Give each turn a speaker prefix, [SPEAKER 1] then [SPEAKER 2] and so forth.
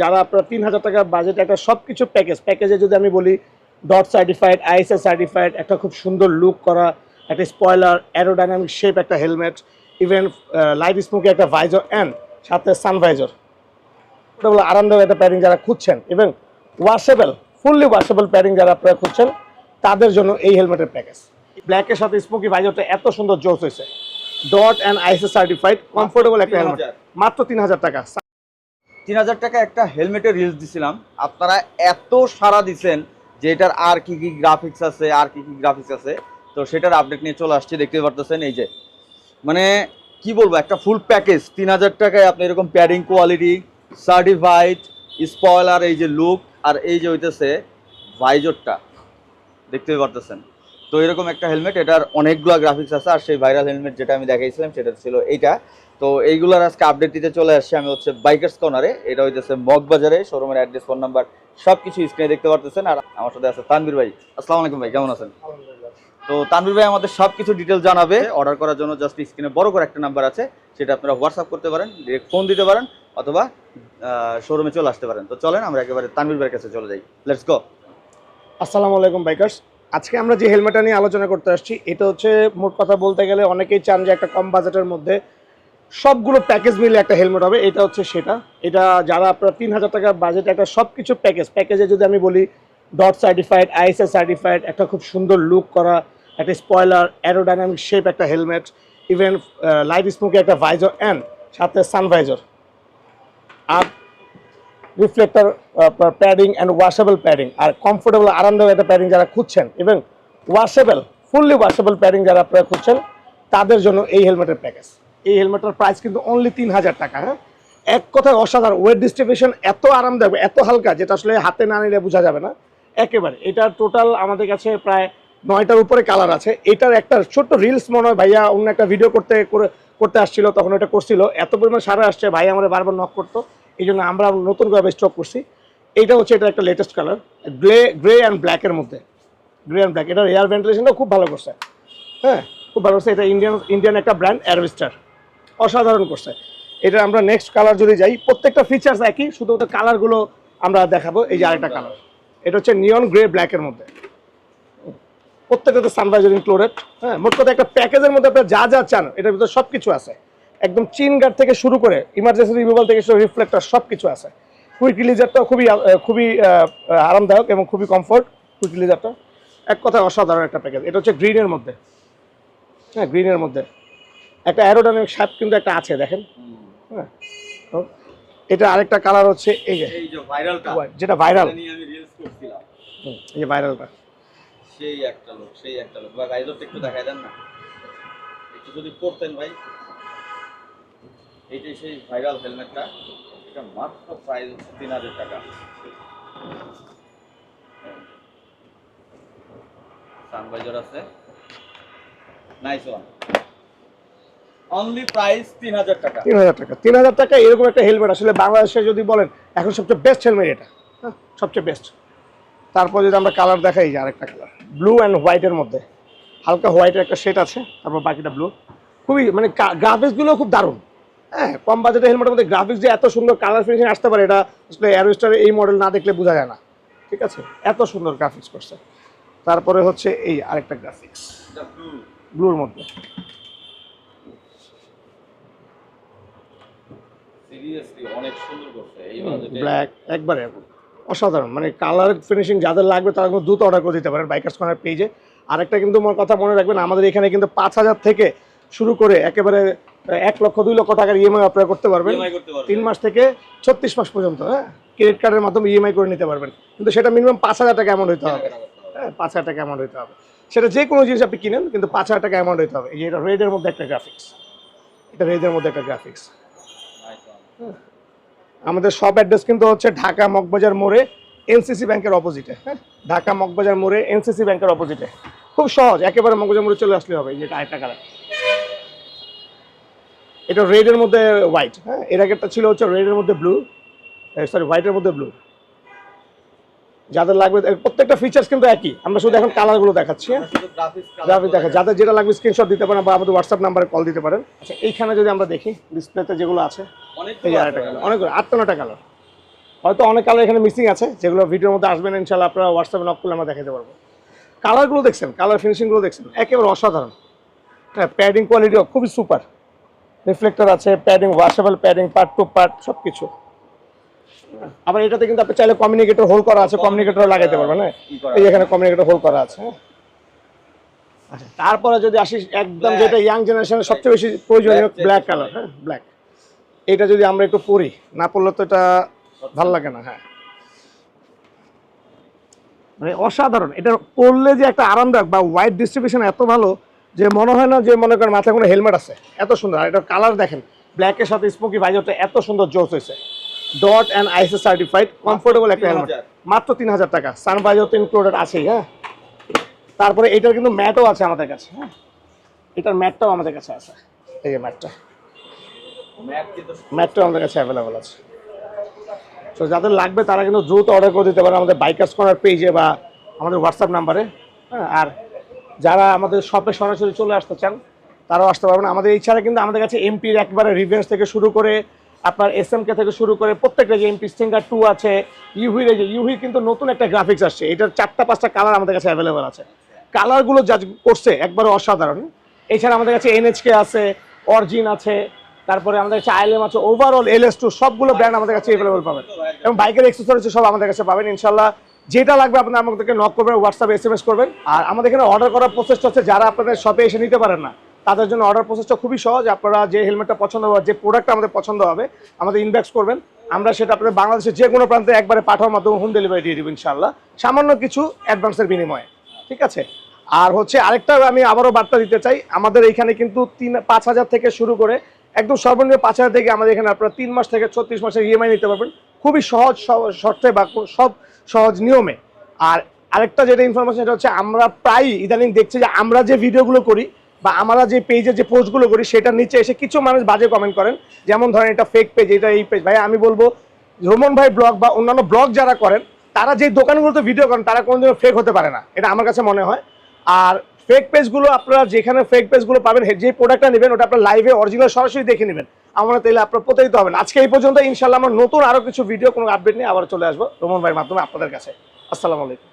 [SPEAKER 1] যারা আপনার তিন হাজার টাকা বাজেট একটা সব কিছু প্যাকেজ প্যাকেজে যদি আমি বলি ডট সার্টিফাইড আইএসএ সার্টিফাইড একটা খুব সুন্দর লুক করা একটা স্পয়লার অ্যারোডাইনামিক শেপ একটা হেলমেট ইভেন লাইট স্মোকে একটা ভাইজর অ্যান্ড সাথে সানভাইজর ওটা হলো আরামদায়ক একটা প্যাডিং যারা খুঁজছেন এবং ওয়াশেবল ফুললি ওয়াশেবল প্যারিং যারা আপনারা খুঁজছেন তাদের জন্য এই হেলমেটের প্যাকেজ ব্ল্যাকের সাথে স্মোকি ভাইজরটা এত সুন্দর জোস হয়েছে। DOT and ISA certified comfortable একটা হেলমেট মাত্র তিন হাজার টাকা।
[SPEAKER 2] তিন হাজার টাকা একটা হেলমেটের রিলস দিছিলাম। আপনারা এত সারা দিছেন যে এটার আর কি কি গ্রাফিক্স আছে, আর কি কি গ্রাফিক্স আছে, তো সেটার আপডেট নিয়ে চলে আসছে দেখতে পারতেছেন এই যে। মানে কি বলব, একটা ফুল প্যাকেজ তিন হাজার টাকায় আপনি এরকম প্যাডিং কোয়ালিটি সার্টিফাইড স্পয়লার এই যে লুক আর এই যে হইতেছে ভাইজরটা দেখতে পারতেছেন। তো এরকম একটা হেলমেট এটার অনেকগুলো গ্রাফিক্স আছে, আর সেই ভাইরাল হেলমেট যেটা আমি দেখাইছিলাম, সেটা ছিল এইটা। তো এইগুলোর আজকে আপডেট দিতে চলে আসছি আমি হচ্ছে বাইকার্স কর্নারে এটা হইতেছে মগবাজারে শোরুমের অ্যাড্রেস ফোন নাম্বার সব কিছু স্ক্রিনে দেখতে পারতেছেন। আর আমার সাথে আছে তানবীর ভাই। আসসালামু আলাইকুম ভাই কেমন আছেন? তো তানবীর ভাই আমাদের সব কিছু ডিটেল জানাবে। অর্ডার করার জন্য জাস্ট স্ক্রিনে বড় করে একটা নাম্বার আছে। সেটা আপনারা হোয়াটসঅ্যাপ করতে পারেন ডিরেক্ট ফোন দিতে পারেন অথবা শোরুমে চলে আসতে পারেন। তো চলেন আমরা একেবারে তানবীর ভাইয়ের কাছে চলে যাই। লেটস গো
[SPEAKER 1] আসসালামু আলাইকুম বাইকার্স আজকে আমরা যে হেলমেটটা নিয়ে আলোচনা করতে আসছি এটা হচ্ছে মোট কথা বলতে গেলে অনেকেই চান যে একটা কম বাজেটের মধ্যে সবগুলো প্যাকেজ মিলে একটা হেলমেট হবে, এটা হচ্ছে সেটা। এটা যারা আপনার তিন হাজার টাকা বাজেট একটা সব কিছু প্যাকেজ প্যাকেজে যদি আমি বলি ডট সার্টিফাইড আইএসএ সার্টিফাইড একটা খুব সুন্দর লুক করা, একটা স্পয়লার অ্যারোডাইনামিক শেপ একটা হেলমেট ইভেন লাইট স্মোকে একটা ভাইজর অ্যান্ড সাথে সানভাইজর আর রিফ্লেক্টর আপনার প্যাডিং অ্যান্ড ওয়াশেবল প্যাডিং আর কমফোর্টেবল আরামদায়ক একটা প্যাডিং যারা খুঁজছেন এবং ওয়াশেবল ফুললি ওয়াশেবল প্যাডিং যারা আপনারা খুঁজছেন, তাদের জন্য এই হেলমেটের প্যাকেজ এই হেলমেটের প্রাইস কিন্তু অনলি তিন হাজার টাকা হ্যাঁ? এক কথায় অসাধারণ। ওয়েট ডিস্ট্রিবিউশন এত আরামদায়ক, এত হালকা, যেটা আসলে হাতে না নিলে বোঝা যাবে না। একেবারে এটা টোটাল আমাদের কাছে প্রায় নয়টার উপরে কালার আছে। এটার একটা ছোট্ট রিলস মনে হয় ভাইয়া, অন্য একটা ভিডিও করতে, করে, করতে আসছিল, তখন এটা করছিল। এত পরিমাণ সারা আসছে, ভাই আমরা বারবার নক করতো। এই জন্য আমরা নতুন করে স্টক করছি। এটা হচ্ছে এটা একটা latest colour grey grey and ব্ল্যাকের মধ্যে। গ্রে অ্যান্ড ব্ল্যাক এটার এয়ার ভেন্টিলেশনটা খুব ভালো করছে। হ্যাঁ খুব ভালো করছে। এটা ইন্ডিয়ান ইন্ডিয়ান একটা ব্র্যান্ড অ্যারভিস্টার অসাধারণ করছে। এটা আমরা নেক্সট কালার যদি যাই, প্রত্যেকটা ফিচার্স একই, শুধুমাত্র কালারগুলো আমরা দেখাবো, এই যে আরেকটা কালার এটা হচ্ছে নিয়ন গ্রে ব্ল্যাকের মধ্যে। প্রত্যেকটাতে সানভাইজার ইনক্লুডেড হ্যাঁ? মোট কথা একটা প্যাকেজের মধ্যে আপনার যা যা চান, এটার ভিতরে সব কিছু আছে। একদম চিন গার্ড থেকে শুরু করে ইমার্জেন্সি রিমুভাল থেকে শুরু রিফ্লেক্টর সব কিছু আছে। কুইক রিলিজারটা খুবই খুবই আরামদায়ক এবং খুবই কমফোর্ট কুইক রিলিজারটা এক কথায় অসাধারণ একটা প্যাকেজ এটা হচ্ছে গ্রিনের মধ্যে। হ্যাঁ গ্রিনের মধ্যে। একটা অ্যারোডাইনামিক শ্যাপ কিন্তু একটা আছে দেখেন। হ্যাঁ। এটা আরেকটা কালার হচ্ছে এই যে।
[SPEAKER 2] এই যে ভাইরালটা
[SPEAKER 1] যেটা ভাইরাল
[SPEAKER 2] নিয়ে আমি রিলস
[SPEAKER 1] এই যে ভাইরালটা
[SPEAKER 2] সেই একটা লোক সেই একটা লোক। গাইজরটা একটু দেখাই দেন না। একটু যদি পড়তেন ভাই। এইটাই সেই ভাইরাল হেলমেটটা এটা মাত্র প্রাইস হচ্ছে তিন হাজার টাকা। সানভাইজার আছে। নাইস ওয়ান অনলি প্রাইস টাকা।
[SPEAKER 1] এরকম একটা হেলমেট আসলে বাংলাদেশে যদি বলেন এখন সবচেয়ে বেস্ট হেলমেট এটা। হ্যাঁ সবচেয়ে বেস্ট তারপর যদি আমরা কালার দেখাই যে আরেকটা কালার ব্লু অ্যান্ড হোয়াইটের মধ্যে। হালকা হোয়াইটের একটা শেড আছে তারপর বাকিটা ব্লু খুবই মানে গ্রাফিক্সগুলো খুব দারুণ। হ্যাঁ কম বাজেটের হেলমেটের মধ্যে গ্রাফিক্স যে এত সুন্দর কালার ফিনিশিং আসতে পারে এটা আসলে অ্যারোস্টারের এই মডেল না দেখলে বোঝা যায় না। ঠিক আছে? এত সুন্দর গ্রাফিক্স করছে। তারপরে হচ্ছে এই আরেকটা গ্রাফিক্স ব্লুর মধ্যে।
[SPEAKER 2] সিরিয়াসলি অনেক সুন্দর করছে। এই বাজেটে
[SPEAKER 1] ব্ল্যাক একবারে অসাধারণ। মানে কালার ফিনিশিং যাদের লাগবে তারা কিন্তু দ্রুত অর্ডার করে দিতে পারেন বাইকার্স কর্নার পেজে আরেকটা কিন্তু আমার কথা মনে রাখবেন আমাদের এখানে কিন্তু পাঁচ হাজার থেকে শুরু করে একেবারে এক লক্ষ দুই লক্ষ টাকার ইএমআই আপনারা করতে পারবেন। তিন মাস থেকে ছত্রিশ মাস পর্যন্ত হ্যাঁ? ক্রেডিট কার্ডের মাধ্যমে ইএমআই করে নিতে পারবেন। কিন্তু সেটা মিনিমাম পাঁচ হাজার টাকা অ্যামাউন্ট হতে হবে। হ্যাঁ পাঁচ হাজার টাকা অ্যামাউন্ট হতে হবে। সেটা যে কোনো জিনিস আপনি কিনেন কিন্তু পাঁচ হাজার টাকা অ্যামাউন্ট হতে হবে। এই যে এটা রেডের মধ্যে একটা গ্রাফিক্স এটা রেডের মধ্যে একটা গ্রাফিক্স আমাদের সব অ্যাড্রেস কিন্তু হচ্ছে ঢাকা মগবাজার মোড়ে, এনসিসি ব্যাংকের অপোজিটে হ্যাঁ? ঢাকা মগবাজার মোড়ে, এনসিসি ব্যাংকের অপোজিটে খুব সহজ, একেবারে মগবাজার মোড়ে চলে আসলে হবে যেটা আরেকটা কালার এটা রেডের মধ্যে হোয়াইট হ্যাঁ? এর আগেরটা ছিল হচ্ছে রেডের মধ্যে ব্লু সরি হোয়াইটের মধ্যে ব্লু যাদের লাগবে প্রত্যেকটা ফিচার্স কিন্তু একই। আমরা শুধু এখন কালারগুলো দেখাচ্ছি। হ্যাঁ
[SPEAKER 2] গ্রাফিক্স
[SPEAKER 1] গ্রাফিক দেখা যাদের যেটা লাগবে স্ক্রিনশট দিতে পারেন বা আমাদের হোয়াটসঅ্যাপ নাম্বারে কল দিতে পারেন। আচ্ছা এইখানে যদি আমরা দেখি ডিসপ্লেতে যেগুলো আছে
[SPEAKER 2] অনেক
[SPEAKER 1] এই কালার অনেকগুলো আটটা নটা কালার হয়তো অনেক কালার এখানে মিসিং আছে যেগুলো ভিডিওর মধ্যে আসবেন ইনশাল্লাহ আপনারা হোয়াটসঅ্যাপে নক করলে আমরা দেখাতে পারব। কালারগুলো দেখছেন কালার ফিনিশিংগুলো দেখছেন একেবারে অসাধারণ। হ্যাঁ প্যাডিং কোয়ালিটিও খুবই সুপার রিফ্লেক্টর আছে padding washable padding part two part সব কিছু আবার এটাতে কিন্তু আপনি চাইলে কমিউনিকেটর হোল করা আছে কমিউনিকেটর লাগাইতে পারবেন হ্যাঁ? এই এখানে কমিউনিকেটর হোল করা আছে। আচ্ছা তারপরে যদি আসি একদম যেটা ইয়াং জেনারেশনের সবচেয়ে বেশি প্রয়োজনীয় ব্ল্যাক কালার হ্যাঁ ব্ল্যাক এটা যদি আমরা একটু পরি না পরলে তো এটা ভালো লাগে না হ্যাঁ। মানে অসাধারণ এটা পরলে যে একটা আরামদায়ক বা হোয়াইট ডিস্ট্রিবিউশন এত ভালো যে মনে হয় না যে মনে করেন মাথায় কোনো হেলমেট আছে এত সুন্দর। আর এটা কালার দেখেন ব্ল্যাকের সাথে স্মোকি ভাইজরটা এত সুন্দর জোস হয়েছে। DOT and ISI certified comfortable একটা হেলমেট মাত্র তিন হাজার টাকা। সান তো ইনক্লুডেড আছেই হ্যাঁ? তারপরে এটার কিন্তু ম্যাটও আছে আমাদের কাছে হ্যাঁ? এটার ম্যাটটাও আমাদের কাছে আছে। এই যে ম্যাটটা ম্যাটটাও আমাদের কাছে অ্যাভেলেবল আছে। তো যাদের লাগবে তারা কিন্তু দ্রুত অর্ডার করে দিতে পারে আমাদের বাইকার্স কর্নার পেজে বা আমাদের হোয়াটসঅ্যাপ নাম্বারে হ্যাঁ? আর যারা আমাদের শপে সরাসরি চলে আসতে চান তারাও আসতে পারবেন। আমাদের এই ছাড়া কিন্তু আমাদের কাছে এমপির একবারে রিভেন্স থেকে শুরু করে আপনার এস এম কে থেকে শুরু করে প্রত্যেকটা যে এমপি স্টিঙ্গার টু আছে ইউহির যে ইউহির কিন্তু নতুন একটা গ্রাফিক্স আসছে। এটার চারটা পাঁচটা কালার আমাদের কাছে অ্যাভেলেবেল আছে। কালারগুলো যা করছে একবারে অসাধারণ। এছাড়া আমাদের কাছে এনএচকে আছে অরজিন আছে, তারপরে আমাদের কাছে আইএলএম আছে ওভারঅল এল এস টু সবগুলো ব্র্যান্ড আমাদের কাছে অ্যাভেলেবল পাবেন। এবং বাইকের এক্সেসরিজ সব আমাদের কাছে পাবেন ইনশাল্লাহ যেটা লাগবে আপনারা আমাদেরকে নক করবেন হোয়াটসঅ্যাপে এস এম এস করবেন। আর আমাদের এখানে অর্ডার করার প্রসেসটা হচ্ছে, যারা আপনাদের শপে এসে নিতে পারেন না তাদের জন্য অর্ডার প্রসেসটা খুবই সহজ। আপনারা যে হেলমেটটা পছন্দ হবে যে প্রোডাক্টটা আমাদের পছন্দ হবে, আমাদের ইনবক্স করবেন। আমরা সেটা আপনাদের বাংলাদেশের যে কোনো প্রান্তে একবারে পাঠানোর মাধ্যমে হোম ডেলিভারি দিয়ে দেবো ইনশাল্লাহ সামান্য কিছু অ্যাডভান্সের বিনিময়ে। ঠিক আছে? আর হচ্ছে আরেকটা আমি আবারও বার্তা দিতে চাই, আমাদের এইখানে কিন্তু তিন, পাঁচ হাজার থেকে শুরু করে একদম সর্বনিম্ন পাঁচ হাজার থেকে আমাদের এখানে আপনারা তিন মাস থেকে ছত্রিশ মাসের ইএমআই নিতে পারবেন। খুবই সহজ শর্তে বা সব সহজ নিয়মে। আর আরেকটা যেটা ইনফরমেশন সেটা হচ্ছে আমরা প্রায় ইদানিং দেখছি যে আমরা যে ভিডিওগুলো করি বা আমরা যে পেজে যে পোস্টগুলো করি, সেটার নিচে এসে কিছু মানুষ বাজে কমেন্ট করেন। যেমন ধরেন এটা ফেক পেজ এটা এই পেজ ভাই আমি বলব, রোমন ভাই ব্লগ বা অন্যান্য ব্লগ যারা করেন, তারা যে দোকানগুলোতে ভিডিও করেন, তারা কোনোদিনও ফেক হতে পারে না। এটা আমার কাছে মনে হয়। আর ফেক পেজগুলো আপনারা যেখানে ফেক পেজগুলো পাবেন যে প্রোডাক্টটা নেবেন, ওটা আপনার লাইভে অরিজিনাল সরাসরি দেখে নেবেন। আমরা তাইলে আপনার প্রতারিত হবেন আজকে এই পর্যন্ত ইনশাল্লাহ আমরা নতুন আরও কিছু ভিডিও কোনো আপডেট নিয়ে আবার চলে আসব। রোমন ভাইয়ের মাধ্যমে আপনাদের কাছে। আসসালামু আলাইকুম।